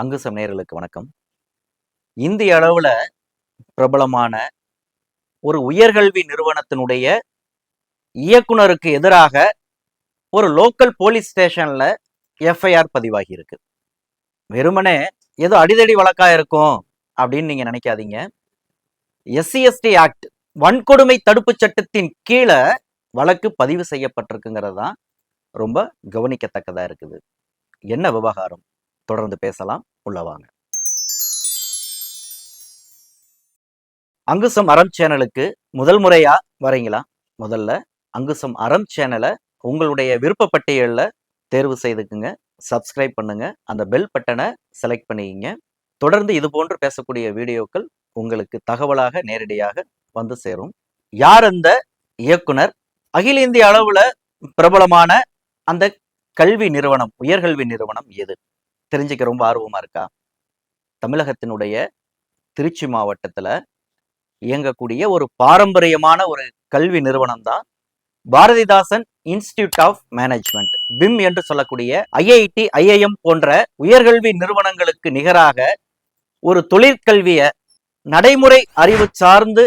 அங்கு சமயர்களுக்கு வணக்கம். இந்திய அளவுல பிரபலமான ஒரு உயர்கல்வி நிறுவனத்தினுடைய இயக்குனருக்கு எதிராக ஒரு லோக்கல் போலீஸ் ஸ்டேஷன்ல எஃப்ஐஆர் பதிவாகி இருக்கு வெறுமனே ஏதோ அடிதடி வழக்கா இருக்கும் அப்படின்னு நீங்க நினைக்காதீங்க. எஸ்சி எஸ்டி ஆக்ட் வன்கொடுமை தடுப்பு சட்டத்தின் கீழே வழக்கு பதிவு செய்யப்பட்டிருக்குங்கிறது தான் ரொம்ப கவனிக்கத்தக்கதா இருக்குது. என்ன விவகாரம்? தொடர்ந்து பேசலாம். உள்ளவாங்க அங்குசம் அறம் சேனலுக்கு முதல் முறையா வரீங்களா? முதல்ல அங்குசம் அறம் சேனலை உங்களுடைய விருப்ப பட்டியலில் தேர்வு செய்துக்குங்க. சப்ஸ்கிரைப் பண்ணுங்க. அந்த பெல் பட்டனை செலக்ட் பண்ணிக்கிங்க. தொடர்ந்து இது போன்று பேசக்கூடிய வீடியோக்கள் உங்களுக்கு தகவலாக நேரடியாக வந்து சேரும். யார் அந்த இயக்குனர்? அகில இந்திய அளவுல பிரபலமான அந்த கல்வி நிறுவனம் உயர்கல்வி நிறுவனம் எது? தெரிஞ்சுக்க ரொம்ப ஆர்வமா இருக்கா? தமிழகத்தினுடைய திருச்சி மாவட்டத்துல இயங்கக்கூடிய ஒரு பாரம்பரியமான ஒரு கல்வி நிறுவனம் தான் Bharathidasan institute of management BIM என்று சொல்லக்கூடிய ஐஐடி ஐஐஎம் போன்ற உயர்கல்வி நிறுவனங்களுக்கு நிகராக ஒரு தொழிற்கல்வியை நடைமுறை அறிவு சார்ந்து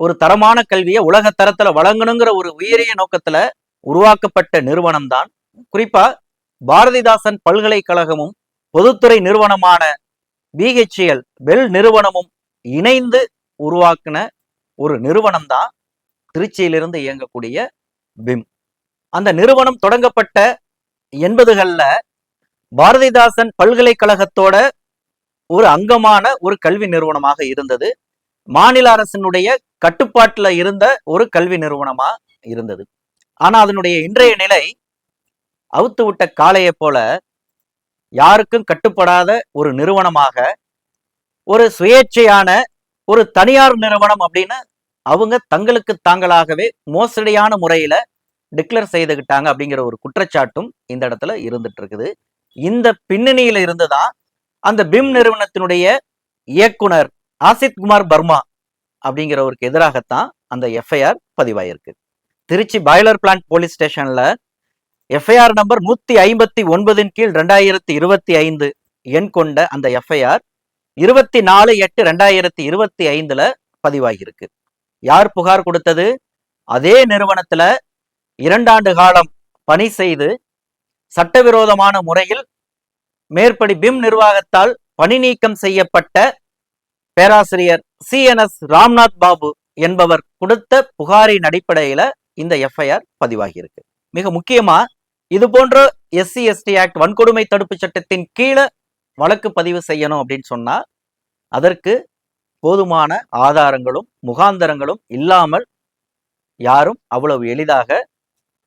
ஒரு தரமான கல்வியை உலக தரத்துல வழங்கணுங்கிற ஒரு உயரிய நோக்கத்துல உருவாக்கப்பட்ட நிறுவனம் தான் குறிப்பா பாரதிதாசன் பல்கலைக்கழகமும் பொதுத்துறை நிறுவனமான பிஹெச்எல் பெல் நிறுவனமும் இணைந்து உருவாக்கின ஒரு நிறுவனம் தான் திருச்சியிலிருந்து இயங்கக்கூடிய பிம் அந்த நிறுவனம் தொடங்கப்பட்ட எண்பதுகள்ல பாரதிதாசன் பல்கலைக்கழகத்தோட ஒரு அங்கமான ஒரு கல்வி நிறுவனமாக இருந்தது. மாநில அரசினுடைய கட்டுப்பாட்டுல இருந்த ஒரு கல்வி நிறுவனமா இருந்தது. ஆனா அதனுடைய இன்றைய நிலை அவுத்து விட்ட காளையை போல யாருக்கும் கட்டுப்படாத ஒரு நிறுவனமாக ஒரு சுயேட்சையான ஒரு தனியார் நிறுவனம் அப்படின்னு அவங்க தங்களுக்கு தாங்களாகவே மோசடியான முறையில டிக்ளேர் செய்துக்கிட்டாங்க அப்படிங்கிற ஒரு குற்றச்சாட்டும் இந்த இடத்துல இருந்துட்டு இருக்குது இந்த பின்னணியில இருந்துதான் அந்த பிம் நிறுவனத்தினுடைய இயக்குனர் ஆசித் குமார் பர்மா அப்படிங்கிறவருக்கு எதிராகத்தான் அந்த எஃப்ஐஆர் பதிவாயிருக்கு. திருச்சி பாய்லர் பிளான்ட் போலீஸ் ஸ்டேஷன்ல எஃப்ஐஆர் நம்பர் நூத்தி ஐம்பத்தி ஒன்பதின் கீழ் ரெண்டாயிரத்தி இருபத்தி ஐந்து எண் கொண்ட அந்த எஃப்ஐஆர் இருபத்தி நாலு எட்டு ரெண்டாயிரத்தி இருபத்தி ஐந்துல பதிவாகியிருக்கு. யார் புகார் கொடுத்தது? அதே நிறுவனத்துல இரண்டாண்டு காலம் பணி செய்து சட்டவிரோதமான முறையில் மேற்படி பிம் நிர்வாகத்தால் பணி நீக்கம் செய்யப்பட்ட பேராசிரியர் C N S Ramnath Babu என்பவர் கொடுத்த புகாரின் அடிப்படையில இந்த எஃப்ஐஆர் பதிவாகியிருக்கு. மிக முக்கியமா இது போன்ற எஸ்சி எஸ்டி ஆக்ட் வன்கொடுமை தடுப்பு சட்டத்தின் கீழே வழக்கு பதிவு செய்யணும் அப்படின்னு சொன்னா அதற்கு போதுமான ஆதாரங்களும் முகாந்தரங்களும் இல்லாமல் யாரும் அவ்வளவு எளிதாக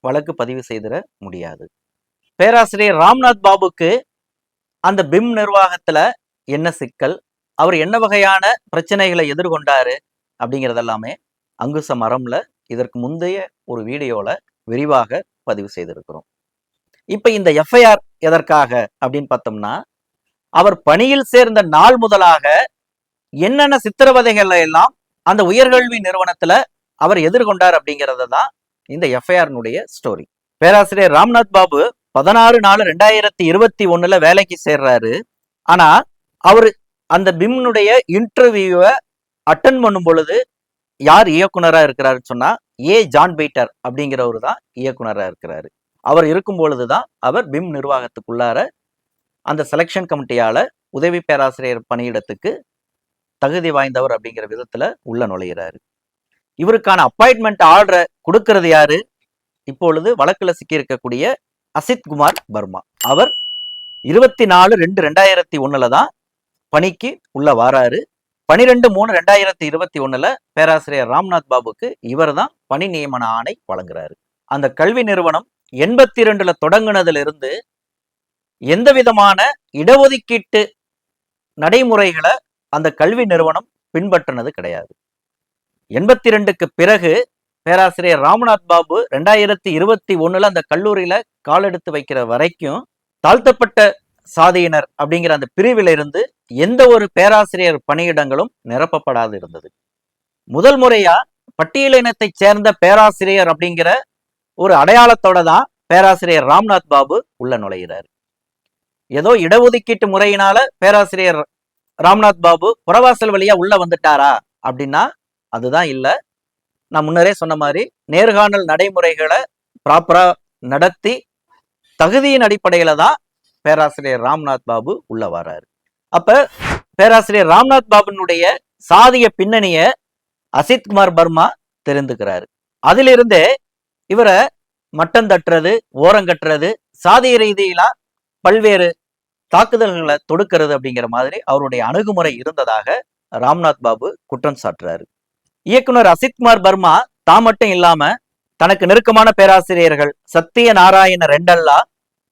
வழக்கு பதிவு செய்திட முடியாது. பேராசிரியர் ராம்நாத் பாபுக்கு அந்த பிம் நிர்வாகத்துல என்ன சிக்கல்? அவர் என்ன வகையான பிரச்சனைகளை எதிர்கொண்டாரு? அப்படிங்கிறதெல்லாமே அங்குச மரம்ல இதற்கு முந்தைய ஒரு வீடியோல விரிவாக பதிவு செய்திருக்கிறோம். இப்ப இந்த எஃப்ஐஆர் எதற்காக அப்படின்னு பார்த்தோம்னா அவர் பணியில் சேர்ந்த நாள் முதலாக என்னென்ன சித்திரவதைகளை எல்லாம் அந்த உயர்கல்வி நிறுவனத்துல அவர் எதிர்கொண்டார் அப்படிங்கிறத தான் இந்த எஃப்ஐஆர்னுடைய ஸ்டோரி பேராசிரியர் ராம்நாத் பாபு பதினாறு நாலு ரெண்டாயிரத்தி இருபத்தி ஒண்ணுல வேலைக்கு சேர்றாரு. ஆனா அவர் அந்த பிம்னுடைய இன்டர்வியூவை அட்டன் பண்ணும் பொழுது யார் இயக்குனரா இருக்கிறாருன்னு சொன்னா ஏ ஜான் பீட்டர் அப்படிங்கிறவரு தான் இயக்குனரா இருக்கிறாரு. அவர் இருக்கும் பொழுதுதான் அவர் பிம் நிர்வாகத்துக்குள்ளார அந்த செலெக்ஷன் கமிட்டியால உதவி பேராசிரியர் பணியிடத்துக்கு தகுதி வாய்ந்தவர் அப்படிங்கிற விதத்தில் உள்ள நுழையிறாரு. இவருக்கான அப்பாயின்மெண்ட் ஆர்டரை கொடுக்கறது யாரு? இப்பொழுது வழக்கில் சிக்கியிருக்கக்கூடிய அசித் குமார் பர்மா அவர் இருபத்தி நாலு ரெண்டு ரெண்டாயிரத்தி ஒண்ணுல தான் பணிக்கு உள்ள வாராரு. பனிரெண்டு மூணு ரெண்டாயிரத்தி இருபத்தி ஒண்ணுல பேராசிரியர் ராம்நாத் பாபுக்கு இவர் தான் பணி நியமன ஆணை வழங்குறாரு. அந்த கல்வி நிறுவனம் எண்பத்தி ரெண்டுல தொடங்குனதுல இருந்து எந்த விதமான இடஒதுக்கீட்டு நடைமுறைகளை அந்த கல்வி நிறுவனம் பின்பற்றினது கிடையாது. எண்பத்தி ரெண்டுக்கு பிறகு பேராசிரியர் ராமநாத் பாபு ரெண்டாயிரத்தி இருபத்தி ஒண்ணுல அந்த கல்லூரியில காலெடுத்து வைக்கிற வரைக்கும் தாழ்த்தப்பட்ட சாதியினர் அப்படிங்கிற அந்த பிரிவில இருந்து எந்த ஒரு பேராசிரியர் பணியிடங்களும் நிரப்பப்படாது இருந்தது. முதல் முறையா பட்டியலினத்தை சேர்ந்த பேராசிரியர் அப்படிங்கிற ஒரு அடையாளத்தோட தான் பேராசிரியர் ராம்நாத் பாபு உள்ள நுழைகிறார் ஏதோ இடஒதுக்கீட்டு முறையினால பேராசிரியர் ராம்நாத் பாபு புறவாசல் வழியா உள்ள வந்துட்டாரா அப்படின்னா அதுதான் இல்ல. நான் முன்னரே சொன்ன மாதிரி நேர்காணல் நடைமுறைகளை ப்ராப்பரா நடத்தி தகுதியின் அடிப்படையில தான் பேராசிரியர் ராம்நாத் பாபு உள்ள வராரு. அப்ப பேராசிரியர் ராம்நாத் பாபுனுடைய சாதிய பின்னணிய அசித் குமார் பர்மா தெரிந்துக்கிறாரு. அதிலிருந்தே இவரை மட்டம் தட்டுறது ஓரங்கட்டுறது சாதிய ரீதியிலா பல்வேறு தாக்குதல்களை தொடுக்கிறது அப்படிங்கிற மாதிரி அவருடைய அணுகுமுறை இருந்ததாக ராம்நாத் பாபு குற்றம் சாட்டுறாரு. இயக்குனர் அசித்குமார் பர்மா தான் மட்டும் இல்லாம தனக்கு நெருக்கமான பேராசிரியர்கள் சத்திய நாராயண ரெண்டல்லா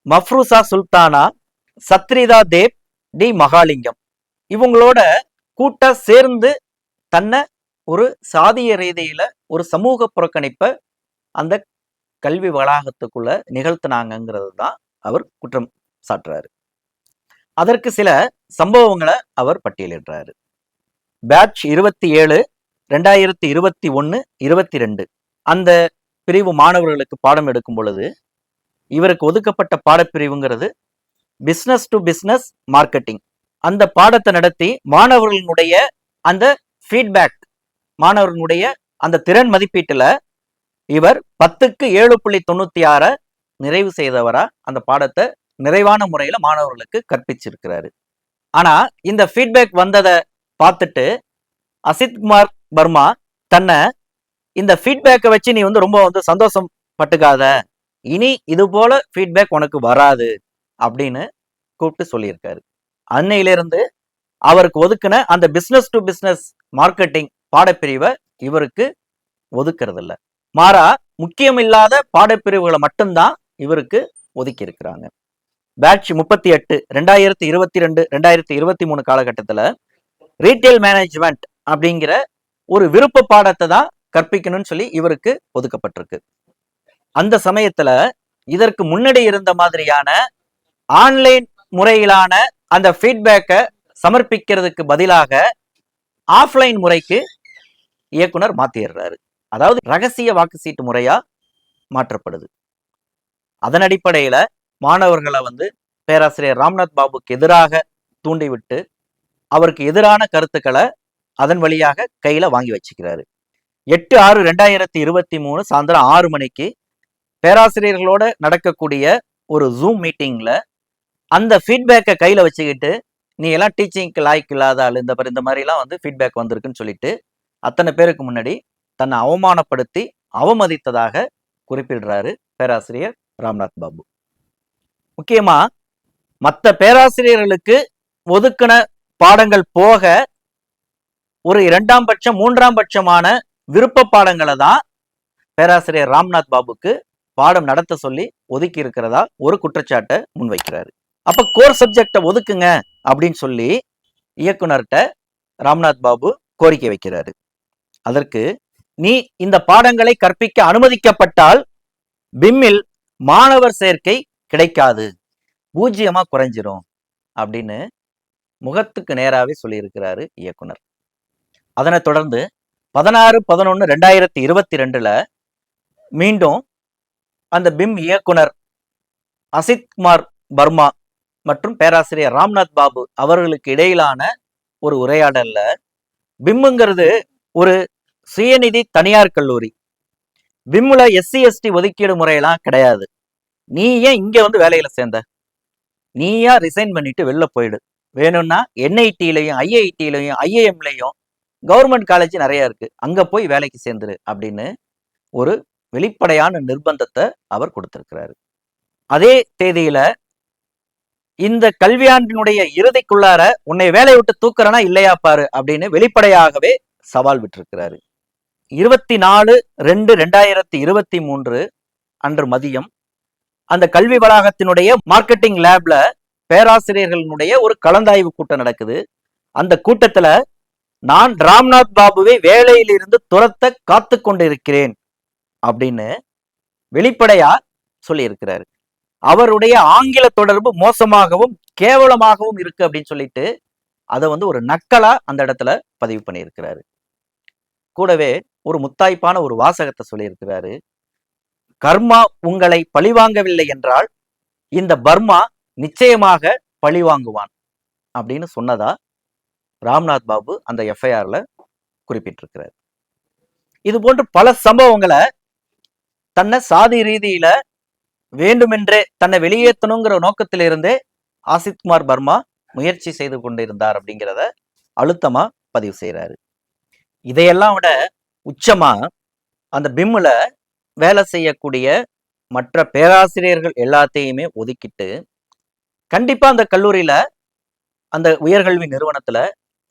மஃப்ரூசா சுல்தானா சத்ரிதா தேவ் டி மகாலிங்கம். இவங்களோட கூட்ட சேர்ந்து தன்னை ஒரு சாதிய ரீதியில ஒரு சமூக புறக்கணிப்பை அந்த கல்வி வளாகத்துக்குள்ள நிகழ்த்தினாங்கிறது தான் அவர் குற்றம் சாட்டுறாரு. அதற்கு சில சம்பவங்களை அவர் பட்டியலிடுறாரு. பேட்ச் இருபத்தி ஏழு ரெண்டாயிரத்தி இருபத்தி ஒன்று இருபத்தி ரெண்டு. அந்த பிரிவு மாணவர்களுக்கு பாடம் எடுக்கும் பொழுது இவருக்கு ஒதுக்கப்பட்ட பாடப்பிரிவுங்கிறது பிஸ்னஸ் டு பிஸ்னஸ் மார்க்கெட்டிங் அந்த பாடத்தை நடத்தி மாணவர்களுடைய அந்த ஃபீட்பேக் மாணவர்களுடைய அந்த திறன் மதிப்பீட்டுல இவர் பத்துக்கு ஏழு புள்ளி தொண்ணூத்தி ஆற நிறைவு செய்தவரா? அந்த பாடத்தை நிறைவான முறையில மாணவர்களுக்கு கற்பிச்சிருக்கிறாரு. ஆனா இந்த ஃபீட்பேக் வந்ததை பார்த்துட்டு அசித் குமார் பர்மா தன்னை இந்த ஃபீட்பேக்கை வச்சு நீ வந்து ரொம்ப வந்து சந்தோஷம் பட்டுக்காத. இனி இது போல ஃபீட்பேக் உனக்கு வராது. அப்படின்னு கூப்பிட்டு சொல்லியிருக்காரு. அன்னையிலிருந்து அவருக்கு ஒதுக்குன அந்த பிசினஸ் டு பிசினஸ் மார்க்கெட்டிங் பாடப்பிரிவை இவருக்கு ஒதுக்குறது மாறா முக்கியமில்லாத பாடப்பிரிவுகளை மட்டும்தான் இவருக்கு ஒதுக்கி இருக்கிறாங்க பேட்ச் முப்பத்தி எட்டு ரெண்டாயிரத்தி இருபத்தி ரெண்டு ரெண்டாயிரத்தி இருபத்தி மூணு காலகட்டத்துல ரீட்டைல் மேனேஜ்மெண்ட் அப்படிங்கிற ஒரு விருப்ப பாடத்தை தான் கற்பிக்கணும்னு சொல்லி இவருக்கு ஒதுக்கப்பட்டிருக்கு. அந்த சமயத்துல இதற்கு முன்னாடி இருந்த மாதிரியான ஆன்லைன் முறையிலான அந்த ஃபீட்பேக்கை சமர்ப்பிக்கிறதுக்கு பதிலாக ஆஃப்லைன் முறைக்கு இயக்குனர் மாத்திடுறாரு. அதாவது ரகசிய வாக்கு சீட்டு முறையா மாற்றப்படுது. அதன் அடிப்படையில மாணவர்களை வந்து பேராசிரியர் ராம்நாத் பாபுக்கு எதிராக தூண்டிவிட்டு அவருக்கு எதிரான கருத்துக்களை அதன் வழியாக கையில வாங்கி வச்சுக்கிறாரு. எட்டு ஆறு ரெண்டாயிரத்தி இருபத்தி மூணு சாயந்தரம் ஆறு மணிக்கு பேராசிரியர்களோட நடக்கக்கூடிய ஒரு ஜூம் மீட்டிங்ல அந்த ஃபீட்பேக்கை கையில வச்சுக்கிட்டு நீ எல்லாம் டீச்சிங்க்கு லாய்க்கு இல்லாத ஆள் இந்த மாதிரி இந்த மாதிரிலாம் வந்து ஃபீட்பேக் வந்திருக்குன்னு சொல்லிட்டு அத்தனை பேருக்கு முன்னாடி தன்னை அவமானப்படுத்தி அவமதித்ததாக குறிப்பிடுறாரு பேராசிரியர் ராம்நாத் பாபு. முக்கியமா மற்ற பேராசிரியர்களுக்கு ஒதுக்கின பாடங்கள் போக ஒரு இரண்டாம் பட்சம் மூன்றாம் பட்சமான விருப்ப பாடங்களை தான் பேராசிரியர் ராம்நாத் பாபுக்கு பாடம் நடத்த சொல்லி ஒதுக்கி இருக்கிறதா ஒரு குற்றச்சாட்டை முன்வைக்கிறாரு. அப்ப கோர் சப்ஜெக்டை ஒதுக்குங்க அப்படின்னு சொல்லி இயக்குனர்கிட்ட ராம்நாத் பாபு கோரிக்கை வைக்கிறாரு. அதற்கு நீ இந்த பாடங்களை கற்பிக்க அனுமதிக்கப்பட்டால் பிம்மில் மாணவர் சேர்க்கை கிடைக்காது. பூஜ்ஜியமா குறைஞ்சிரும் அப்படின்னு முகத்துக்கு நேராவே சொல்லியிருக்கிறாரு இயக்குனர். அதனைத் தொடர்ந்து பதினாறு பதினொன்று ரெண்டாயிரத்தி இருபத்தி ரெண்டுல மீண்டும் அந்த பிம் இயக்குனர் அசித் குமார் பர்மா மற்றும் பேராசிரியர் ராம்நாத் பாபு அவர்களுக்கு இடையிலான ஒரு உரையாடல்ல. பிம்முங்கிறது ஒரு சுயநிதி தனியார் கல்லூரி. விம்முல எஸ்சி எஸ்டி ஒதுக்கீடு முறையெல்லாம் கிடையாது. நீ ஏன் இங்க வந்து வேலையில சேர்ந்த? நீயா ரிசைன் பண்ணிட்டு வெளில போயிடு. வேணும்னா என்ஐடிலையும் ஐஐடிலையும் ஐஏஎம்லையும் கவர்மெண்ட் காலேஜ் நிறைய இருக்கு. அங்க போய் வேலைக்கு சேர்ந்துரு அப்படின்னு ஒரு வெளிப்படையான நிர்பந்தத்தை அவர் கொடுத்திருக்கிறாரு. அதே தேதியில இந்த கல்வியாண்டினுடைய இறுதிக்குள்ளார உன்னை வேலையை விட்டு தூக்குறனா இல்லையா பாரு அப்படின்னு வெளிப்படையாகவே சவால் விட்டிருக்கிறாரு. இருபத்தி நாலு ரெண்டு ரெண்டாயிரத்தி இருபத்தி மூன்று அன்று மதியம் அந்த கல்வி வளாகத்தினுடைய மார்க்கெட்டிங் லேப்ல பேராசிரியர்களுடைய ஒரு கலந்தாய்வு கூட்டம் நடக்குது. அந்த கூட்டத்துல நான் ராம்நாத் பாபுவை வேலையிலிருந்து துரத்த காத்து கொண்டிருக்கிறேன் அப்படின்னு வெளிப்படையா சொல்லியிருக்கிறாரு. அவருடைய ஆங்கில தொடர்பு மோசமாகவும் கேவலமாகவும் இருக்கு அப்படின்னு சொல்லிட்டு அதை வந்து ஒரு நக்கலா அந்த இடத்துல பதிவு பண்ணியிருக்கிறாரு. கூடவே ஒரு முத்தாய்ப்பான ஒரு வாசகத்தை சொல்லியிருக்கிறாரு. கர்மா உங்களை பழிவாங்கவில்லை என்றால் இந்த பர்மா நிச்சயமாக பழி வாங்குவான் அப்படின்னு சொன்னதா ராம்நாத் பாபு அந்த எஃப்ஐஆர்ல குறிப்பிட்டிருக்கிறார். இது போன்று பல சம்பவங்களை தன்னை சாதி ரீதியில வேண்டுமென்றே தன்னை வெளியேற்றணுங்கிற நோக்கத்திலிருந்தே ஆசித் குமார் பர்மா முயற்சி செய்து கொண்டிருந்தார் அப்படிங்கிறத அழுத்தமா பதிவு செய்யறாரு இதையெல்லாம் விட உச்சமா அந்த பிம்முல வேலை செய்யக்கூடிய மற்ற பேராசிரியர்கள் எல்லாத்தையுமே ஒதுக்கிட்டு கண்டிப்பா அந்த கல்லூரியில அந்த உயர்கல்வி நிறுவனத்துல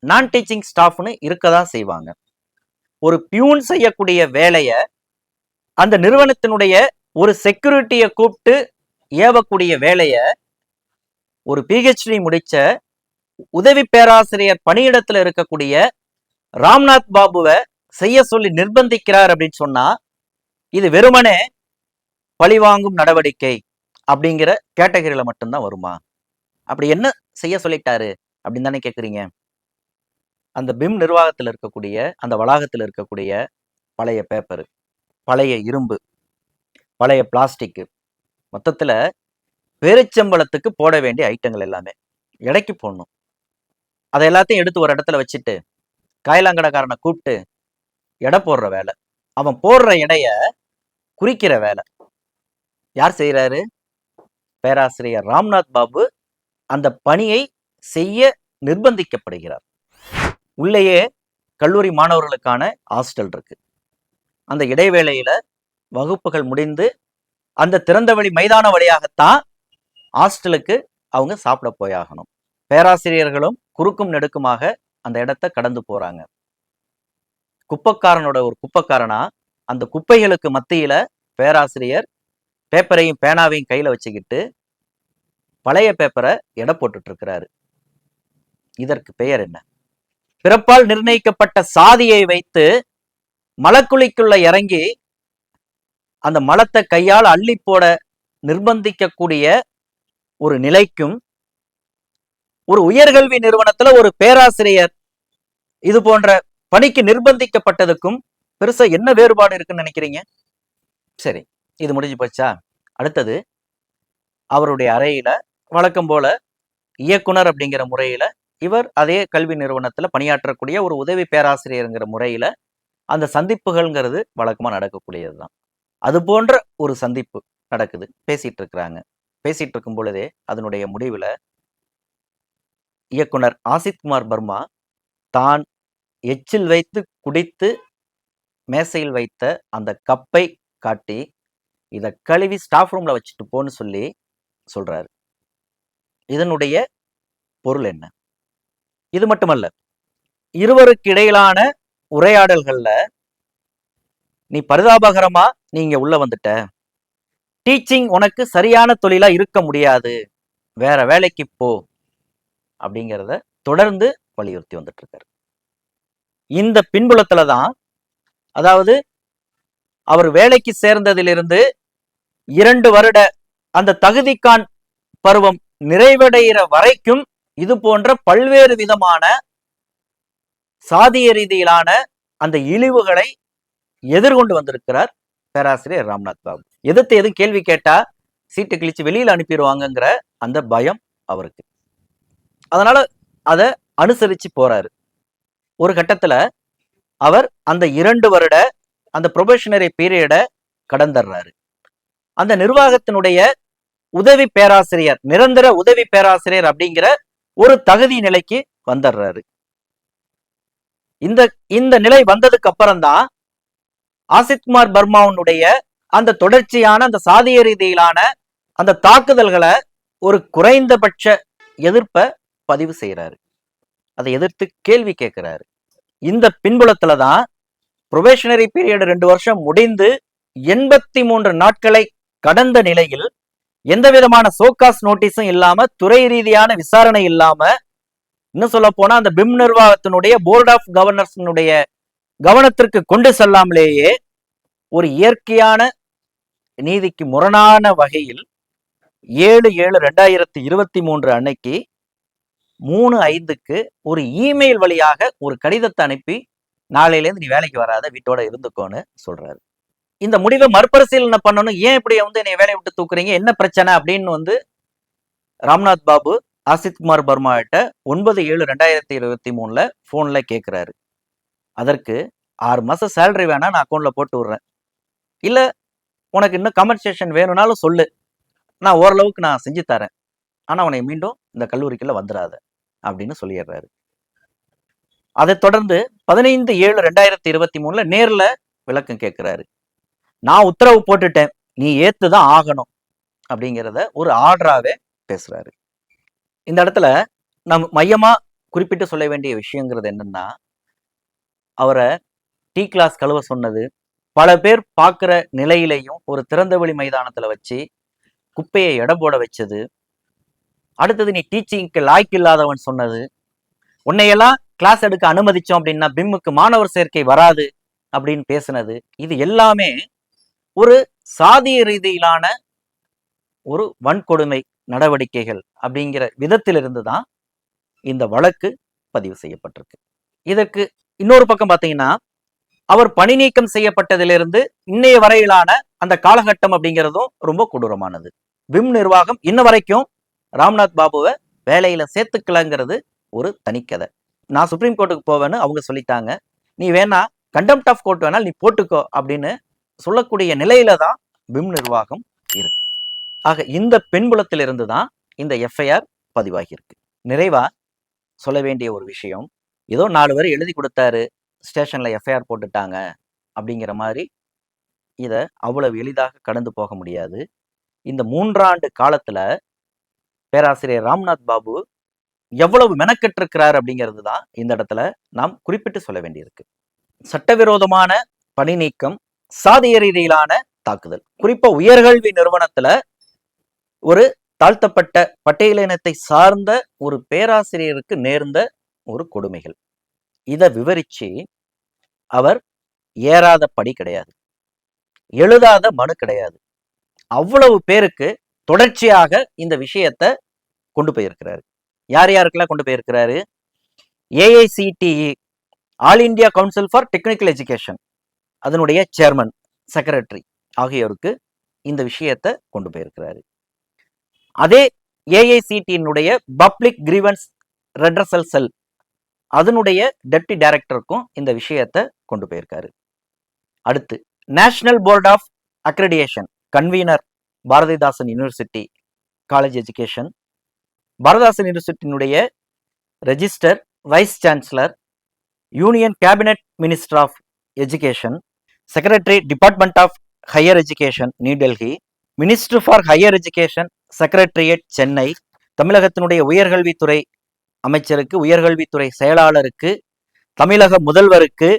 நான் டீச்சிங் ஸ்டாஃப்னு இருக்கதான் செய்வாங்க. ஒரு பியூன் செய்யக்கூடிய வேலையை அந்த நிறுவனத்தினுடைய ஒரு செக்யூரிட்டியை கூப்பிட்டு ஏவக்கூடிய வேலையை ஒரு பிஹெச்டி முடிச்ச உதவி பேராசிரியர் பணியிடத்துல இருக்கக்கூடிய ராம்நாத் பாபுவை செய்ய சொல்லி நிர்பந்திக்கிறார் அப்படின்னு சொன்னா இது வெறுமனே பழிவாங்கும் நடவடிக்கை அப்படிங்கிற கேட்டகரியில மட்டும்தான் வருமா? அப்படி என்ன செய்ய சொல்லிட்டாரு அப்படின்னு தானே கேக்குறீங்க. அந்த பிம் நிர்வாகத்தில் இருக்கக்கூடிய அந்த வளாகத்தில் இருக்கக்கூடிய பழைய பேப்பர் பழைய இரும்பு பழைய பிளாஸ்டிக் மொத்தத்துல பெருச்சம்பளத்துக்கு போட வேண்டிய ஐட்டங்கள் எல்லாமே இடைக்கு போடணும். அதை எல்லாத்தையும் எடுத்து ஒரு இடத்துல வச்சுட்டு காயலாங்கடைக்காரனை கூப்பிட்டு எடை போடுற வேலை. அவன் போடுற எடைய குறிக்கிற வேலை. யார் செய்யறாரு பேராசிரியர் ராம்நாத் பாபு அந்த பணியை செய்ய நிர்பந்திக்கப்படுகிறார். உள்ளேயே கல்லூரி மாணவர்களுக்கான ஹாஸ்டல் இருக்கு. அந்த இடைவேளையில வகுப்புகள் முடிந்து அந்த திறந்தவெளி மைதான வழியாகத்தான் ஹாஸ்டலுக்கு அவங்க சாப்பிட போயாகணும். பேராசிரியர்களும் குறுக்கும் நெடுக்குமாக அந்த இடத்த கடந்து போறாங்க. குப்பக்காரனோட ஒரு குப்பக்காரனா அந்த குப்பைகளுக்கு மத்தியில பேராசிரியர் பேப்பரையும் பேனாவையும் கையில வச்சுக்கிட்டு பழைய பேப்பரை எடை போட்டுட்டு இருக்கிறாரு இதற்கு பெயர் என்ன? பிறப்பால் நிர்ணயிக்கப்பட்ட சாதியை வைத்து மலக்குழிக்குள்ள இறங்கி அந்த மலத்தை கையால் அள்ளி போட நிர்பந்திக்கக்கூடிய ஒரு நிலைக்கும் ஒரு உயர்கல்வி நிறுவனத்துல ஒரு பேராசிரியர் இது போன்ற பணிக்கு நிர்பந்திக்கப்பட்டதுக்கும் பெருசா என்ன வேறுபாடு இருக்குன்னு நினைக்கிறீங்க? சரி இது முடிஞ்சு போச்சா? அடுத்தது அவருடைய அறையில வழக்கம் போல இயக்குனர் அப்படிங்கிற முறையில இவர் அதே கல்வி நிறுவனத்துல பணியாற்றக்கூடிய ஒரு உதவி பேராசிரியருங்கிற முறையில அந்த சந்திப்புகள்ங்கிறது வழக்கமா நடக்கக்கூடியதுதான். அது போன்ற ஒரு சந்திப்பு நடக்குது. பேசிட்டு இருக்கிறாங்க. பேசிட்டு இருக்கும் பொழுதே அதனுடைய முடிவுல இயக்குனர் ஆசித் குமார் பர்மா தான் எச்சில் வைத்து குடித்து மேசையில் வைத்த அந்த கப்பை காட்டி இதை கழுவி ஸ்டாஃப் ரூம்ல வச்சுட்டு போன்னு சொல்லி சொல்றாரு. இதனுடைய பொருள் என்ன? இது மட்டுமல்ல இருவருக்கு இடையிலான உரையாடல்கள்ல நீ பரிதாபகரமா நீங்க உள்ள வந்துட்ட. டீச்சிங் உனக்கு சரியான தொழிலா இருக்க முடியாது. வேற வேலைக்கு போ. அப்படிங்கிறத தொடர்ந்து வலியுறுத்தி வந்துட்டு இருக்காரு இந்த பின்புலத்துல தான் அதாவது அவர் வேலைக்கு சேர்ந்ததிலிருந்து இரண்டு வருட அந்த தகுதிக்கான் பருவம் நிறைவடைகிற வரைக்கும் இது போன்ற பல்வேறு விதமான சாதிய ரீதியிலான அந்த இழிவுகளை எதிர்கொண்டு வந்திருக்கிறார் பேராசிரியர் ராம்நாத் பாபு. எதிர்த்து எதுவும் கேள்வி கேட்டா சீட்டு கிழிச்சு வெளியில அனுப்பிடுவாங்கங்கிற அந்த பயம் அவருக்கு. அதனால அதை அனுசரிச்சு போறாரு. ஒரு கட்டத்துல அவர் அந்த இரண்டு வருட அந்த ப்ரொபேஷனரி பீரியட கடந்துடுறாரு அந்த நிர்வாகத்தினுடைய உதவி பேராசிரியர் நிரந்தர உதவி பேராசிரியர் அப்படிங்கிற ஒரு தகுதி நிலைக்கு வந்துடுறாரு இந்த இந்த நிலை வந்ததுக்கு அப்புறம்தான் ஆசித் குமார் பர்மாவுடைய அந்த தொடர்ச்சியான அந்த சாதிய ரீதியிலான அந்த தாக்குதல்களை ஒரு குறைந்தபட்ச எதிர்ப்பை பதிவு செய்யறாரு அதை எதிர்த்து கேள்வி கேட்கிறாரு. இந்த பின்புலத்துல தான் ப்ரொபேஷனரி பீரியட் ரெண்டு வருஷம் முடிந்து எண்பத்தி மூன்று நாட்களை கடந்த நிலையில் எந்த விதமான சோகாஸ் நோட்டீஸும் இல்லாம துறை ரீதியான விசாரணை இல்லாம இன்னும் சொல்ல போனா அந்த பிம் நிர்வாகத்தினுடைய போர்ட் ஆஃப் கவர்னர்ஸினுடைய கவனத்திற்கு கொண்டு செல்லாமலேயே ஒரு இயற்கையான நீதிக்கு முரணான வகையில் ஏழு ஏழு ரெண்டாயிரத்தி இருபத்தி மூன்று அன்னைக்கு மூணு ஐந்துக்கு ஒரு இமெயில் வழியாக ஒரு கடிதத்தை அனுப்பி நாளையிலேருந்து நீ வேலைக்கு வராத வீட்டோட இருந்துக்கோன்னு சொல்றாரு. இந்த முடிவை மறுபரிசீலனை பண்ணணும்? ஏன் இப்படி வந்து என்னை வேலையை விட்டு தூக்குறீங்க? என்ன பிரச்சனை? அப்படின்னு வந்து ராம்நாத் பாபு ஆசித் குமார் பர்மா கிட்ட ஒன்பது ஏழு ரெண்டாயிரத்தி இருபத்தி மூணுல போன்ல கேட்கிறாரு அதற்கு ஆறு மாசம் சேலரி வேணா நான் அக்கௌண்ட்ல போட்டு விடுறேன். இல்ல உனக்கு இன்னும் கம்பன்சேஷன் வேணும்னாலும் சொல்லு. நான் ஓரளவுக்கு நான் செஞ்சு தரேன். ஆனா உன்னை மீண்டும் இந்த கல்லூரிக்குள்ள வந்துடாத அப்படின்னு சொல்லிடுறாரு அதை தொடர்ந்து பதினைந்து ஏழு ரெண்டாயிரத்தி இருபத்தி மூணுல நேர்ல விளக்கம் கேட்கிறாரு. நான் உத்தரவு போட்டுட்டேன். நீ ஏத்துதான் ஆகணும். அப்படிங்கிறத ஒரு ஆர்டராகவே பேசுறாரு. இந்த இடத்துல நம் மையமா குறிப்பிட்டு சொல்ல வேண்டிய விஷயங்கிறது என்னன்னா அவரை டீ கிளாஸ் கழுவ சொன்னது பல பேர் பார்க்குற நிலையிலையும் ஒரு திறந்தவெளி மைதானத்துல வச்சு குப்பையை எடை போட வச்சது அடுத்தது நீ டீச்சிங்க்கு லாய்க்கு இல்லாதவன் சொன்னது. உன்னையெல்லாம் கிளாஸ் எடுக்க அனுமதிச்சோம் அப்படின்னா பிம்முக்கு மாணவர் சேர்க்கை வராது அப்படின்னு பேசுனது. இது எல்லாமே ஒரு சாதிய ரீதியிலான ஒரு வன்கொடுமை நடவடிக்கைகள் அப்படிங்கிற விதத்திலிருந்து தான் இந்த வழக்கு பதிவு செய்யப்பட்டிருக்கு. இதற்கு இன்னொரு பக்கம் பார்த்தீங்கன்னா அவர் பணி நீக்கம் செய்யப்பட்டதிலிருந்து இன்னைய வரையிலான அந்த காலகட்டம் அப்படிங்கிறதும் ரொம்ப கொடூரமானது. விம் நிர்வாகம் இன்ன வரைக்கும் ராம்நாத் பாபுவை வேலையில சேர்த்துக்கலங்கிறது ஒரு தனிக்கதை. நான் சுப்ரீம் கோர்ட்டுக்கு போவேன்னு அவங்க சொல்லிட்டாங்க. நீ வேணா கண்டெம்ட் ஆஃப் கோர்ட் வேணால் நீ போட்டுக்கோ அப்படின்னு சொல்லக்கூடிய நிலையில தான் விம் நிர்வாகம் இருக்கு. ஆக இந்த பின்புலத்திலிருந்து தான் இந்த எஃப்ஐஆர் பதிவாகியிருக்கு. நிறைவா சொல்ல வேண்டிய ஒரு விஷயம் ஏதோ நாலு பேர் எழுதி கொடுத்தாரு ஸ்டேஷன்ல எஃப்ஐஆர் போட்டுட்டாங்க அப்படிங்கிற மாதிரி இதை அவ்வளவு எளிதாக கடந்து போக முடியாது. இந்த மூன்றாண்டு காலத்துல பேராசிரியர் ராம்நாத் பாபு எவ்வளவு மெனக்கெட்டிருக்கிறார் அப்படிங்கிறது தான் இந்த இடத்துல நாம் குறிப்பிட்டு சொல்ல வேண்டியிருக்கு. சட்டவிரோதமான பணி நீக்கம் சாதிய ரீதியிலான தாக்குதல். குறிப்பா உயர்கல்வி நிறுவனத்துல ஒரு தாழ்த்தப்பட்ட பட்டியலினத்தை சார்ந்த ஒரு பேராசிரியருக்கு நேர்ந்த ஒரு கொடுமைகள். இதை விவரிச்சு அவர் ஏறாத படி கிடையாது. எழுதாத மனு கிடையாது. அவ்வளவு பேருக்கு தொடர்ச்சியாக இந்த விஷயத்த கொண்டு போயிருக்கிறாரு. யார் யாருக்கெல்லாம் கொண்டு போயிருக்கிறாரு? AICTE all India council for technical education அதனுடைய சேர்மன் செக்ரட்டரி ஆகியோருக்கு இந்த விஷயத்த கொண்டு போயிருக்கிறாரு. அதே ஏஐசிடியினுடைய பப்ளிக் கிரீவன்ஸ் ரெட்ரசல் செல் அதனுடைய டெப்டி டைரக்டருக்கும் இந்த விஷயத்த கொண்டு போயிருக்காரு. அடுத்து national board of accreditation convener Bharathidasan university college education Bharathidasan யூனிவர்சிட்டியினுடைய register vice chancellor union cabinet minister of education secretary department of higher education new Delhi minister for higher education secretariat Chennai தமிழகத்தினுடைய உயர்கல்வித்துறை அமைச்சருக்கு உயர்கல்வித்துறை செயலாளருக்கு தமிழக முதல்வருக்கு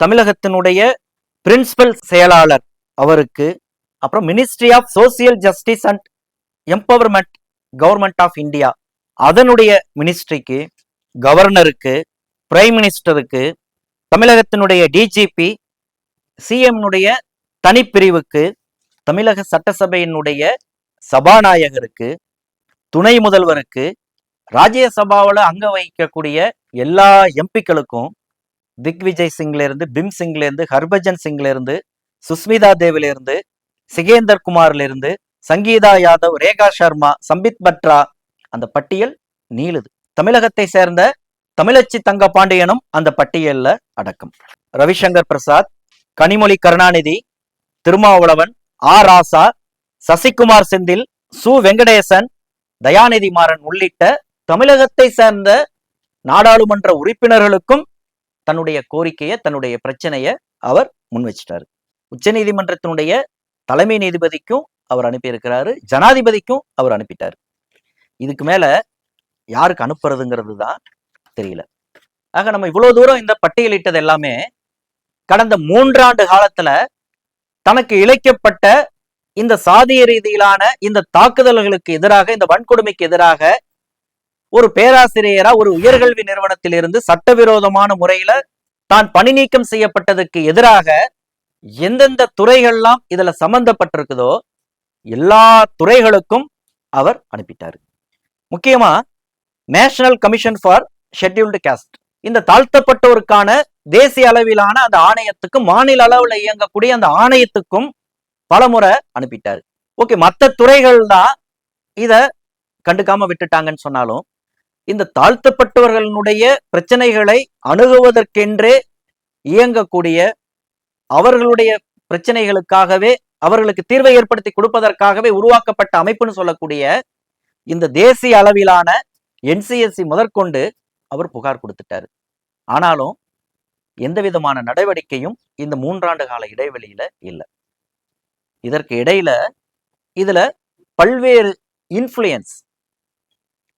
தமிழகத்தினுடைய principal செயலாளர் அவருக்கு அப்புறம் ministry of social justice and empowerment government of India அதனுடைய மினிஸ்ட்ரிக்கு கவர்னருக்கு பிரைம் மினிஸ்டருக்கு தமிழகத்தினுடைய டிஜிபி சிஎம்னுடைய தனிப்பிரிவுக்கு தமிழக சட்டசபையினுடைய சபாநாயகருக்கு துணை முதல்வருக்கு ராஜ்யசபாவில் அங்க வகிக்கக்கூடிய எல்லா எம்பிக்களுக்கும் திக்விஜய் சிங்ல இருந்து பிம் சிங்லேருந்து ஹர்பஜன் சிங்லேருந்து சுஸ்மிதா தேவிலேருந்து சிகேந்தர் குமார்லிருந்து சங்கீதா யாதவ் ரேகா சர்மா சம்பித் பட்ரா அந்த பட்டியல் நீளுது. தமிழகத்தை சேர்ந்த தமிழச்சி தங்க பாண்டியனும் அந்த பட்டியலில் அடக்கம். ரவிசங்கர் பிரசாத் கனிமொழி கருணாநிதி திருமாவளவன் ஆ. ராசா சசிகுமார் செந்தில் சு. வெங்கடேசன் தயாநிதி மாறன் உள்ளிட்ட தமிழகத்தை சேர்ந்த நாடாளுமன்ற உறுப்பினர்களுக்கும் தன்னுடைய கோரிக்கையை தன்னுடைய பிரச்சனையை அவர் முன் வச்சிட்டாரு உச்சநீதிமன்றத்தினுடைய தலைமை நீதிபதிக்கும் அவர் அனுப்பியிருக்கிறாரு ஜனாதிபதிக்கும் அவர் அனுப்பிட்டார். இதுக்கு மேல யாருக்கு அனுப்புறதுங்கிறது தான் தெரியல. ஆக நம்ம இவ்வளவு தூரம் இந்த பட்டியலிட்டது எல்லாமே கடந்த மூன்றாண்டு காலத்துல தனக்கு இழைக்கப்பட்ட இந்த சாதிய ரீதியிலான இந்த தாக்குதல்களுக்கு எதிராக இந்த வன்கொடுமைக்கு எதிராக ஒரு பேராசிரியரா ஒரு உயர்கல்வி நிறுவனத்திலிருந்து சட்டவிரோதமான முறையில தான் பணி நீக்கம் செய்யப்பட்டதுக்கு எதிராக எந்தெந்த துறைகள்லாம் இதுல சம்பந்தப்பட்டிருக்குதோ எல்லா துறைகளுக்கும் அவர் அனுப்பிட்டாரு. முக்கியமா national commission for scheduled caste இந்த தாழ்த்தப்பட்டோருக்கான தேசிய அளவிலான அந்த ஆணையத்துக்கும் மாநில அளவுல இயங்கக்கூடிய அந்த ஆணையத்துக்கும் பலமுறை அனுப்பிட்டாரு. ஓகே மற்ற துறைகள் தான் இத கண்டுக்காம விட்டுட்டாங்கன்னு சொன்னாலும் இந்த தாழ்த்தப்பட்டவர்களுடைய பிரச்சனைகளை அணுகுவதற்கென்றே இயங்கக்கூடிய அவர்களுடைய பிரச்சனைகளுக்காகவே அவர்களுக்கு தீர்வை ஏற்படுத்தி கொடுப்பதற்காகவே உருவாக்கப்பட்ட அமைப்புன்னு சொல்லக்கூடிய இந்த தேசிய அளவிலான என்சிஎஸ்சி முதற்கொண்டு அவர் புகார் கொடுத்துட்டாரு. ஆனாலும் எந்த விதமான நடவடிக்கையும் இந்த மூன்றாண்டு கால இடைவெளியில இல்லை. இதற்கு இடையில இதுல பல்வேறு இன்ஃப்ளூயன்ஸ்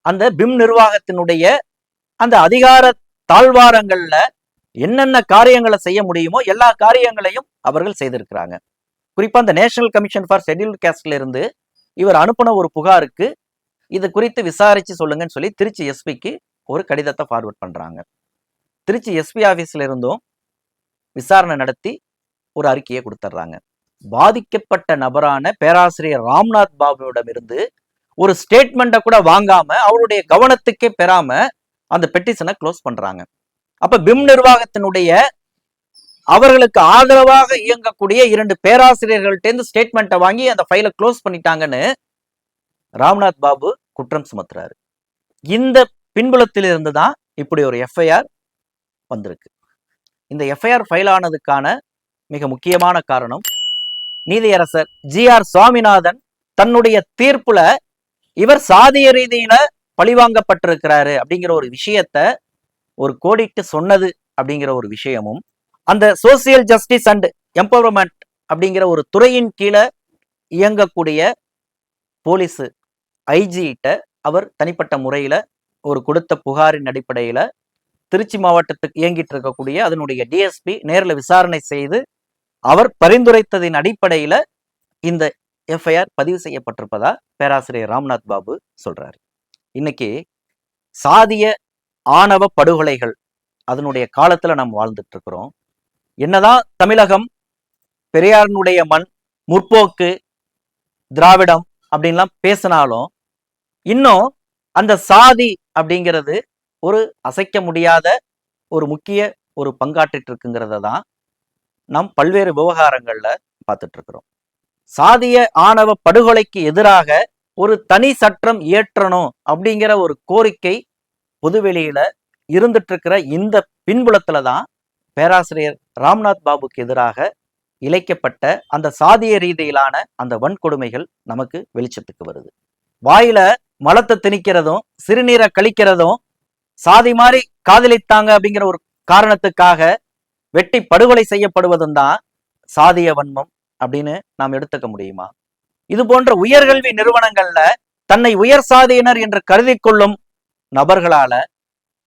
அந்த பிம் நிர்வாகத்தினுடைய அந்த அதிகார தாழ்வாரங்கள்ல என்னென்ன காரியங்களை செய்ய முடியுமோ எல்லா காரியங்களையும் அவர்கள் செய்திருக்கிறாங்க. குறிப்பா அந்த நேஷனல் கமிஷன் ஃபார் ஷெட்யூல்ட் கேஸ்ட்ல இருந்து இவர் அனுப்பின ஒரு புகாருக்கு இது குறித்து விசாரிச்சு சொல்லுங்கன்னு சொல்லி திருச்சி எஸ்பிக்கு ஒரு கடிதத்தை ஃபார்வர்ட் பண்றாங்க. திருச்சி எஸ்பி ஆபீஸ்ல இருந்தும் விசாரணை நடத்தி ஒரு அறிக்கையை கொடுத்துட்றாங்க பாதிக்கப்பட்ட நபரான பேராசிரியர் ராம்நாத் பாபுவிடம் இருந்து ஒரு ஸ்டேட்மெண்ட்டை கூட வாங்காம அவருடைய கவனத்துக்கே பெறாம அந்த பெட்டிஷனை க்ளோஸ் பண்றாங்க. அப்ப பிம் நிர்வாகத்தினுடைய அவர்களுக்கு ஆதரவாக இயங்கக்கூடிய இரண்டு பேராசிரியர்கள்ட்டேருந்து ஸ்டேட்மெண்ட்டை வாங்கி அந்த ஃபைலை க்ளோஸ் பண்ணிட்டாங்கன்னு ராம்நாத் பாபு குற்றம் சுமத்துறாரு. இந்த பின்புலத்தில் இருந்து தான் இப்படி ஒரு எஃப்ஐஆர் வந்திருக்கு. இந்த எஃப்ஐஆர் ஃபைல் ஆனதுக்கான மிக முக்கியமான காரணம் நீதியரசர் ஜி ஆர் சுவாமிநாதன் தன்னுடைய தீர்ப்புல இவர் சாதிய ரீதியில பழிவாங்கப்பட்டிருக்கிறாரு அப்படிங்கிற ஒரு விஷயத்த ஒரு கோடிட்டு சொன்னது அப்படிங்கிற ஒரு விஷயமும் அந்த சோசியல் ஜஸ்டிஸ் அண்ட் எம்பவர்மெண்ட் அப்படிங்கிற ஒரு துறையின் கீழே இயங்கக்கூடிய போலீஸ் ஐஜிகிட்ட அவர் தனிப்பட்ட முறையில ஒரு கொடுத்த புகாரின் அடிப்படையில திருச்சி மாவட்டத்துக்கு இயங்கிட்டு இருக்கக்கூடிய அதனுடைய டிஎஸ்பி நேரில் விசாரணை செய்து அவர் பரிந்துரைத்ததின் அடிப்படையில இந்த எஃப்ஐஆர் பதிவு செய்யப்பட்டிருப்பதா பேராசிரியர் ராம்நாத் பாபு சொல்றாரு. இன்னைக்கு சாதிய ஆணவ படுகொலைகள் அதனுடைய காலத்துல நாம் வாழ்ந்துட்டு இருக்கிறோம் என்னதான் தமிழகம் பெரியாரினுடைய மண் முற்போக்கு திராவிடம் அப்படின்லாம் பேசினாலும் இன்னும் அந்த சாதி அப்படிங்கிறது ஒரு அசைக்க முடியாத ஒரு முக்கிய ஒரு பங்காற்றிட்டு இருக்குங்கிறத தான் நாம் பல்வேறு விவகாரங்கள்ல பார்த்துட்டு இருக்கிறோம் சாதிய ஆணவ படுகொலைக்கு எதிராக ஒரு தனி சட்டம் இயற்றணும் அப்படிங்கிற ஒரு கோரிக்கை பொதுவெளியில இருந்துட்டு இருக்கிற இந்த பின்புலத்துல தான் பேராசிரியர் ராம்நாத் பாபுக்கு எதிராக இழைக்கப்பட்ட அந்த சாதிய ரீதியிலான அந்த வன்கொடுமைகள் நமக்கு வெளிச்சத்துக்கு வருது. வாயில மலத்தை திணிக்கிறதும் சிறுநீரை கழிக்கிறதும் சாதி மாதிரி காதலித்தாங்க அப்படிங்கிற ஒரு காரணத்துக்காக வெட்டி படுகொலை செய்யப்படுவதும் தான் சாதிய வன்மம் அப்படின்னு நாம் எடுத்துக்க முடியுமா? இது போன்ற உயர்கல்வி நிறுவனங்கள்ல தன்னை உயர் சாதியினர் என்று கருதி கொள்ளும் நபர்களால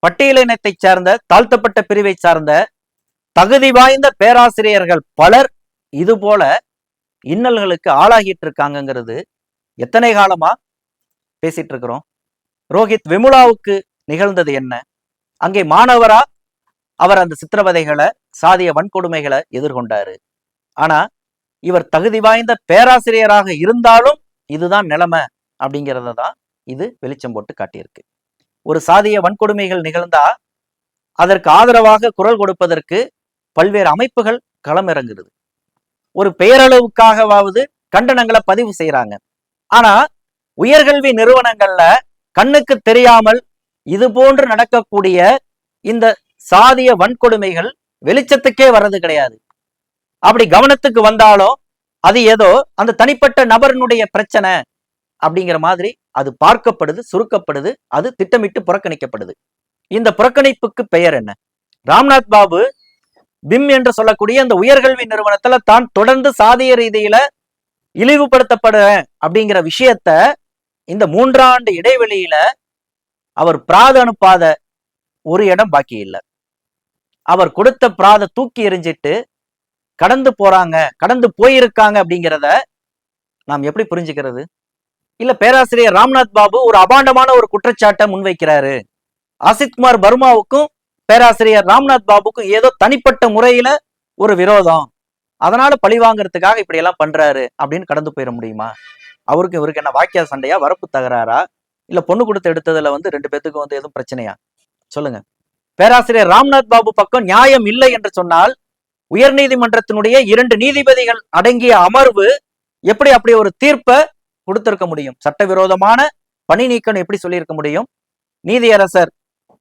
பட்டியலினத்தை சார்ந்த தாழ்த்தப்பட்ட பிரிவை சார்ந்த தகுதி வாய்ந்த பேராசிரியர்கள் பலர் இது போல இன்னல்களுக்கு ஆளாகிட்டு இருக்காங்கங்கிறது எத்தனை காலமா பேசிட்டு இருக்கிறோம் ரோஹித் விமுலாவுக்கு நிகழ்ந்தது என்ன? அங்கே மாணவரா? அவர் அந்த சித்திரவதைகளை சாதிய வன்கொடுமைகளை எதிர்கொண்டாரு. ஆனா இவர் தகுதி வாய்ந்த பேராசிரியராக இருந்தாலும் இதுதான் நிலைமை அப்படிங்கிறத தான் இது வெளிச்சம் போட்டு காட்டியிருக்கு. ஒரு சாதிய வன்கொடுமைகள் நிகழ்ந்தா அதற்கு ஆதரவாக குரல் கொடுப்பதற்கு பல்வேறு அமைப்புகள் களமிறங்குது. ஒரு பெயரளவுக்காகவாவது கண்டனங்களை பதிவு செய்யறாங்க ஆனா உயர்கல்வி நிறுவனங்கள்ல கண்ணுக்கு தெரியாமல் இது போன்று நடக்கக்கூடிய இந்த சாதிய வன்கொடுமைகள் வெளிச்சத்துக்கே வர்றது கிடையாது. அப்படி கவனத்துக்கு வந்தாலும் அது ஏதோ அந்த தனிப்பட்ட நபரினுடைய பிரச்சனை அப்படிங்கிற மாதிரி அது பார்க்கப்படுது சுருக்கப்படுது அது திட்டமிட்டு புறக்கணிக்கப்படுது. இந்த புறக்கணிப்புக்கு பெயர் என்ன? ராம்நாத் பாபு பிம் என்று சொல்லக்கூடிய அந்த உயர்கல்வி நிறுவனத்துல தான் தொடர்ந்து சாதிய ரீதியில இழிவுபடுத்தப்படுறேன் அப்படிங்கிற விஷயத்த இந்த மூன்றாண்டு இடைவெளியில அவர் பிராத அனுப்பாத ஒரு இடம் பாக்கி இல்லை. அவர் கொடுத்த பிராத தூக்கி எறிஞ்சிட்டு கடந்து போறாங்க கடந்து போயிருக்காங்க அப்படிங்கிறத நாம் எப்படி புரிஞ்சுக்கிறது? இல்ல பேராசிரியர் ராம்நாத் பாபு ஒரு அபாண்டமான ஒரு குற்றச்சாட்டை முன்வைக்கிறாரு. அசித்குமார் பர்மாவுக்கும் பேராசிரியர் ராம்நாத் பாபுக்கும் ஏதோ தனிப்பட்ட முறையில ஒரு விரோதம். அதனால பழி வாங்குறதுக்காக இப்படி எல்லாம் பண்றாரு அப்படின்னு கடந்து போயிட முடியுமா? அவருக்கு இவருக்கு என்ன வாக்கிய சண்டையா வரப்பு தகராறா? இல்ல பொண்ணு கொடுத்து எடுத்ததுல வந்து ரெண்டு பேத்துக்கும் வந்து எதுவும் பிரச்சனையா? சொல்லுங்க. பேராசிரியர் ராம்நாத் பாபு பக்கம் நியாயம் இல்லை என்று சொன்னால் உயர்நீதிமன்றத்தினுடைய இரண்டு நீதிபதிகள் அடங்கிய அமர்வு எப்படி அப்படி ஒரு தீர்ப்பை கொடுத்திருக்க முடியும். சட்டவிரோதமான பணி நீக்கம் எப்படி சொல்லியிருக்க முடியும்? நீதியரசர்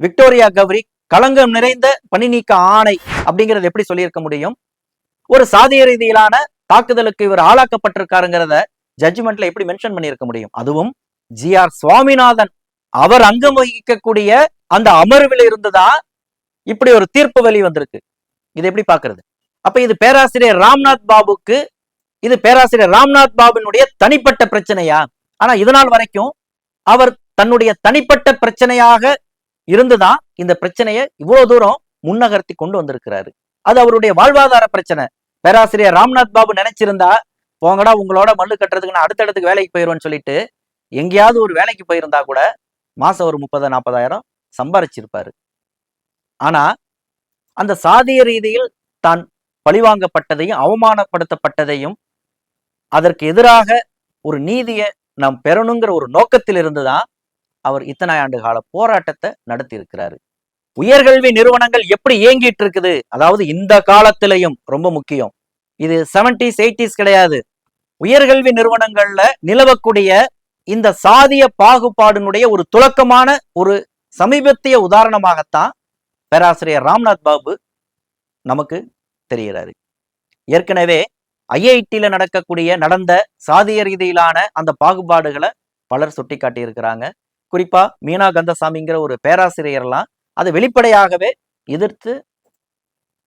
விக்டோரியா கௌரி களங்கம் நிறைந்த பணி நீக்க ஆணை அப்படிங்கிறது எப்படி சொல்லியிருக்க முடியும்? ஒரு சாதிய ரீதியிலான தாக்குதலுக்கு இவர் ஆளாக்கப்பட்டிருக்காருங்கிறத ஜட்ஜ்மெண்ட்ல எப்படி மென்ஷன் பண்ணியிருக்க முடியும்? அதுவும் ஜி ஆர் சுவாமிநாதன் அவர் அங்கம் வகிக்கக்கூடிய அந்த அமர்வில் இருந்துதான் இப்படி ஒரு தீர்ப்பு வெளி வந்திருக்கு இது எப்படி பாக்குறது அப்ப இது பேராசிரியர் ராம்நாத் பாபுக்கு இது பேராசிரியர் ராம்நாத் பாபுனுடைய தனிப்பட்ட பிரச்சனையா? ஆனா இதனால் வரைக்கும் அவர் தன்னுடைய தனிப்பட்ட பிரச்சனையாக இருந்துதான் இந்த பிரச்சனையை இவ்வளவு தூரம் முன்னகர்த்தி கொண்டு வந்திருக்கிறாரு. அது அவருடைய வாழ்வாதார பிரச்சனை. பேராசிரியர் ராம்நாத் பாபு நினைச்சிருந்தா போங்கடா உங்களோட மல்லு கட்டுறதுக்கு நான் அடுத்த இடத்துக்கு வேலைக்கு போயிடுவேன்னு சொல்லிட்டு எங்கேயாவது ஒரு வேலைக்கு போயிருந்தா கூட மாசம் ஒரு முப்பது நாற்பதாயிரம் சம்பாரிச்சிருப்பாரு. ஆனா அந்த சாதிய ரீதியில் தான் பழிவாங்கப்பட்டதையும் அவமானப்படுத்தப்பட்டதையும் அதற்கு எதிராக ஒரு நீதியை நாம் பெறணுங்கிற ஒரு நோக்கத்தில் இருந்துதான் அவர் இத்தனை ஆண்டு கால போராட்டத்தை நடத்தி இருக்கிறாரு உயர்கல்வி நிறுவனங்கள் எப்படி இயங்கிட்டு இருக்குது அதாவது இந்த காலத்திலையும் ரொம்ப முக்கியம். இது செவன்டிஸ் எயிட்டிஸ் கிடையாது. உயர்கல்வி நிறுவனங்கள்ல நிலவக்கூடிய இந்த சாதிய பாகுபாடினுடைய ஒரு துலக்கமான ஒரு சமீபத்திய உதாரணமாகத்தான் பேராசிரியர் ராம்நாத் பாபு நமக்கு தெரிகிறாரு. ஏற்கனவே ஐஐடியில நடக்கக்கூடிய நடந்த சாதிய ரீதியிலான அந்த பாகுபாடுகளை பலர் சுட்டி காட்டியிருக்கிறாங்க குறிப்பா மீனா கந்தசாமிங்கிற ஒரு பேராசிரியர்லாம் அதை வெளிப்படையாகவே எதிர்த்து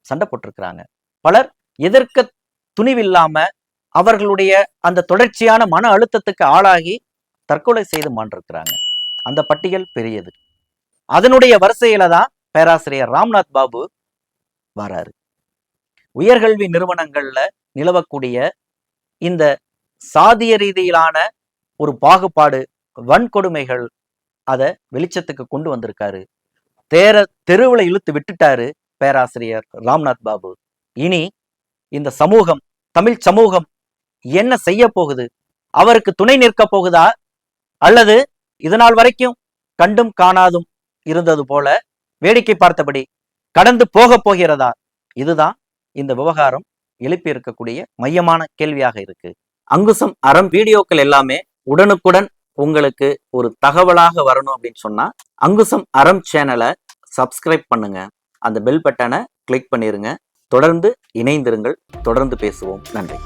சண்டை போட்டிருக்கிறாங்க. பலர் எதிர்க்க துணிவில்லாம அவர்களுடைய அந்த தொடர்ச்சியான மன அழுத்தத்துக்கு ஆளாகி தற்கொலை செய்து மாண்டிருக்கிறாங்க. அந்த பட்டியல் பெரியது. அதனுடைய வரிசையில தான் பேராசிரியர் ராம்நாத் பாபு வராரு. உயர்கல்வி நிறுவனங்கள்ல நிலவக்கூடிய இந்த சாதிய ரீதியிலான ஒரு பாகுபாடு வன்கொடுமைகள் அதை வெளிச்சத்துக்கு கொண்டு வந்திருக்காரு. தேர தெருவுல இழுத்து விட்டுட்டாரு பேராசிரியர் ராம்நாத் பாபு. இனி இந்த சமூகம் தமிழ் சமூகம் என்ன செய்ய போகுது? அவருக்கு துணை நிற்க போகுதா? அல்லது இதனால் வரைக்கும் கண்டும் காணாதும் இருந்தது போல வேடிக்கை பார்த்தபடி கடந்து போக போகிறதா? இதுதான் இந்த விவகாரம் எழுப்பி இருக்கக்கூடிய மையமான கேள்வியாக இருக்கு. அங்குசம் அறம் வீடியோக்கள் எல்லாமே உடனுக்குடன் உங்களுக்கு ஒரு தகவலாக வரணும் அப்படின்னு சொன்னா அங்குசம் அறம் சேனலை சப்ஸ்கிரைப் பண்ணுங்க. அந்த பெல் பட்டனை கிளிக் பண்ணிருங்க. தொடர்ந்து இணைந்திருங்கள். தொடர்ந்து பேசுவோம். நன்றி.